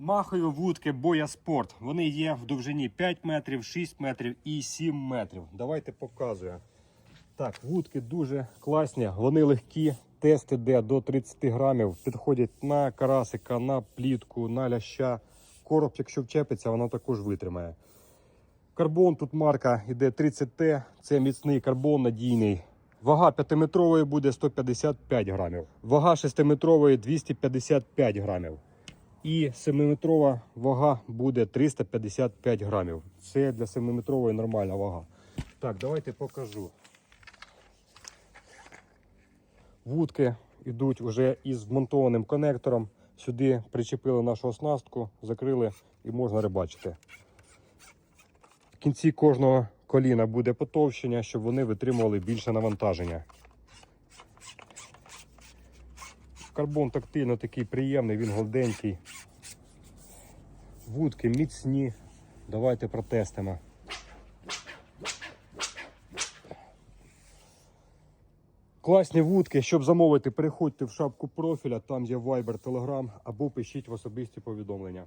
Махові вудки Боя Спорт. Вони є в довжині 5 метрів, 6 метрів і 7 метрів. Давайте показую. Так, вудки дуже класні, вони легкі. Тест іде до 30 грамів. Підходять на карасика, на плітку, на ляща. Короб, якщо вчепиться, вона також витримає. Карбон тут марка іде 30Т. Це міцний карбон надійний. Вага 5-метрової буде 155 грамів. Вага 6-метрової 255 грамів. І 7-метрова вага буде 355 грамів. Це для 7-метрової нормальна вага. Так, давайте покажу. Вудки йдуть вже із вмонтованим конектором. Сюди причепили нашу оснастку, закрили і можна рибачити. В кінці кожного коліна буде потовщення, щоб вони витримували більше навантаження. Карбон тактильно такий приємний, він голденький. Вудки міцні. Давайте протестимо. Класні вудки. Щоб замовити, переходьте в шапку профіля, там є Viber, Telegram або пишіть в особисті повідомлення.